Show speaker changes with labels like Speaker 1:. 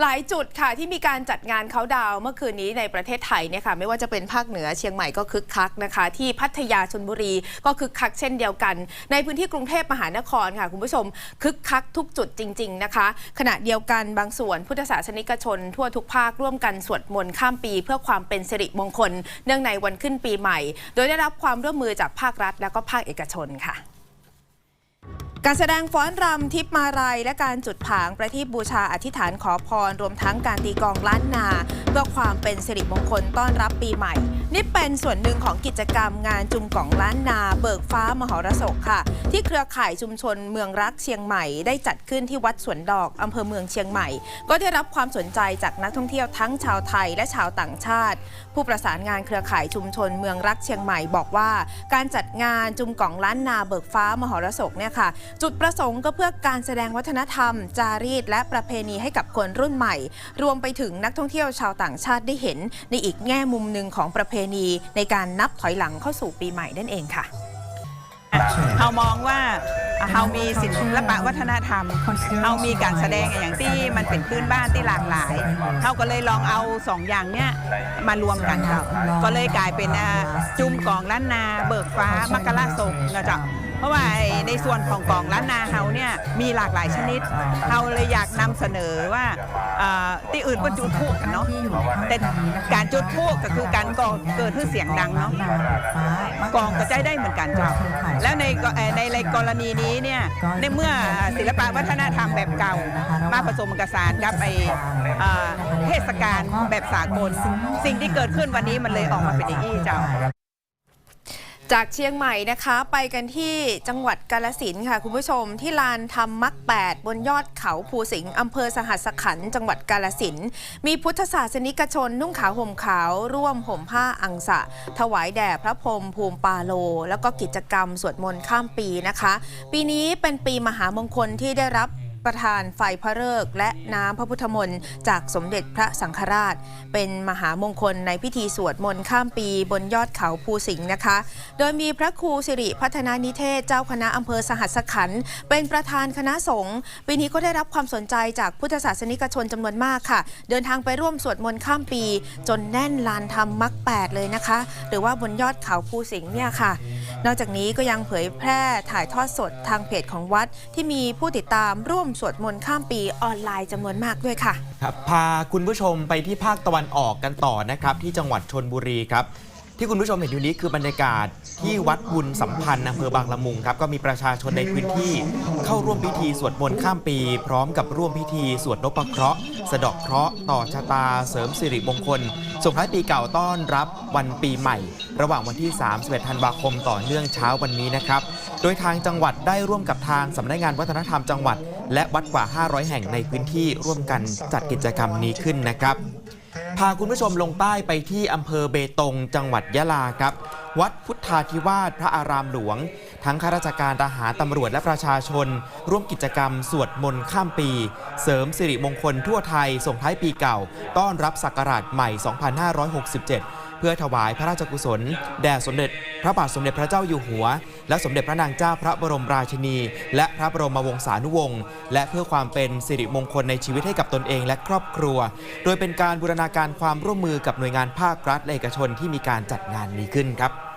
Speaker 1: หลายจุดค่ะที่มีการจัดงานเขาดาวเมื่อคืนนี้ในประเทศไทยเนี่ยค่ะไม่ว่าจะเป็นภาคเหนือเชียงใหม่ก็คึกคักนะคะ ที่พัทยาชนบุรีก็คึกคักเช่นเดียวกัน ในพื้นที่กรุงเทพมหานครค่ะ คุณผู้ชมคึกคักทุกจุดจริง ๆนะคะ ขณะเดียวกันบางส่วนพุทธศาสนิกชน ทั่วทุกภาคร่วมกันสวดมนต์ข้ามปี เพื่อความเป็นสิริมงคล เนื่องในวันขึ้นปีใหม่ โดยได้รับความร่วมมือจากภาครัฐ และก็ภาคเอกชนค่ะ การแสดงฟ้อนรำทิพมาลัยและการจุดผางประทีปบูชาอธิษฐานขอพร รวมทั้งการตีกองล้านนา เพื่อความเป็นสิริมงคลต้อนรับปีใหม่ นี่เป็นส่วนหนึ่งของกิจกรรมงานจุมกล่องล้านนา เบิกฟ้ามหรสพค่ะ ที่เครือข่ายชุมชนเมืองรักเชียงใหม่ได้จัดขึ้นที่วัดสวนดอกอำเภอเมืองเชียงใหม่ ก็ได้รับความสนใจจากนักท่องเที่ยวทั้งชาวไทยและชาวต่างชาติ ผู้ประสานงานเครือข่ายชุมชนเมืองรักเชียงใหม่บอกว่า การจัดงานจุมกล่องล้านนาเบิกฟ้ามหรสพเนี่ยค่ะจุดประสงค์ก็เพื่อการแสดงวัฒนธรรม จารีต และประเพณีให้กับคนรุ่นใหม่ รวมไปถึงนักท่องเที่ยวชาวต่างชาติได้เห็น ในอีกแง่มุมหนึ่งของประเพณีในการนับถอยหลังเข้าสู่ปีใหม่นั่นเองค่ะ
Speaker 2: เรามองว่าเรามีศิลปะวัฒนธรรมเรามีการแสดงอย่างที่มันเป็นพื้นบ้านที่หลากหลายเราก็เลยลองเอาสองอย่างเนี้ยมารวมกันครับก็เลยกลายเป็นจุ่มกองล้านนา เบิกฟ้ามักกะลาศกนะจ๊ะ เพราะว่าไอ้ในส่วนของกองล้านนาเฮาเนี่ยมีหลากหลายชนิดเราเลยอยากนำเสนอว่าอ่าที่อื่นก็จุดพลุกันเนาะแต่การจุดพลุก็คือการก่อเกิดขึ้นเสียงดังเนาะกองก็ใจได้เหมือนกันเจ้าแล้วในกเอ่อในในกรณีนี้เนี่ยในเมื่อศิลปะวัฒนธรรมแบบเก่า มาผสมกับสารกับไอเอ่อเทศกาลแบบสากล สิ่งที่เกิดขึ้นวันนี้มันเลยออกมาเป็นอย่างนี้เจ้า
Speaker 1: จากเชียงใหม่นะคะไปกันที่จังหวัดกาลสินค่ะ คุณผู้ชมที่ลานธรรมมักแปดบนยอดเขาภูสิงห์อำเภอสหัสขันจังหวัดกาลสินมีพุทธศาสนิกชนนุ่งขาวห่มขาว ร่วมห่มผ้าอังสะ ถวายแด่พระพรหมภูมิปาโล แล้วก็กิจกรรมสวดมนต์ข้ามปีนะคะ ปีนี้เป็นปีมหามงคลที่ได้รับ ประธานไฟพระเริกษ์และน้ำพระพุทธมนต์จากสมเด็จพระสังฆราช เป็นมหามงคลในพิธีสวดมนต์ข้ามปีบนยอดเขาภูสิงห์นะคะ โดยมีพระครูสิริพัฒนานิเทศเจ้าคณะอำเภอสหัสขันธ์เป็นประธานคณะสงฆ์ปีนี้ก็ได้รับความสนใจจากพุทธศาสนิกชนจำนวนมากค่ะ เดินทางไปร่วมสวดมนต์ข้ามปี จนแน่นลานธรรมมักแปดเลยนะคะ หรือว่าบนยอดเขาภูสิงห์เนี่ยค่ะ นอกจากนี้ก็ยังเผยแพร่ถ่ายทอดสดทางเพจของวัด ที่มีผู้ติดตามร่วมสวดมนต์ข้ามปีออนไลน์จำนวนมากด้วยค่ะ
Speaker 3: ครับพาคุณผู้ชมไปที่ภาคตะวันออกกันต่อนะครับ ที่จังหวัดชนบุรีครับที่คุณผู้ชมเห็นอยู่นี้คือบรรยากาศที่วัดบุญสัมพันธ์อำเภอบางละมุงครับก็มีประชาชนในพื้นที่เข้าร่วมพิธีสวดมนต์ข้ามปี พร้อมกับร่วมพิธีสวดนพเคราะห์ สะดาะเคราะห์ต่อชะตาเสริมสิริมงคล ส่งท้ายปีเก่าต้อนรับวันปีใหม่ ระหว่างวันที่ 31 ธันวาคมต่อเนื่องเช้าวันนี้นะครับ โดยทางจังหวัดได้ร่วมกับทางสำนักงานวัฒนธรรมจังหวัด และวัดกว่า 500 แห่งในพื้นที่ร่วมกันจัดกิจกรรมนี้ขึ้นนะครับพาคุณผู้ชมลงใต้ไปที่อำเภอเบตง จังหวัดยะลาครับ วัดพุทธาธิวาสพระอารามหลวง ทั้งข้าราชการทหารตำรวจและประชาชน ร่วมกิจกรรมสวดมนต์ข้ามปี เสริมสิริมงคลทั่วไทยส่งท้ายปีเก่า ต้อนรับศักราชใหม่ 2567 เพื่อถวายพระราชกุศล แด่สมเด็จ พระบาทสมเด็จพระเจ้าอยู่หัว และสมเด็จพระนางเจ้าพระบรมราชินี และพระบรมวงศานุวงศ์และเพื่อความเป็นสิริมงคลในชีวิตให้กับตนเองและครอบครัว โดยเป็นการบูรณาการความร่วมมือกับหน่วยงานภาครัฐและเอกชนที่มีการจัดงานนี้ขึ้นครับ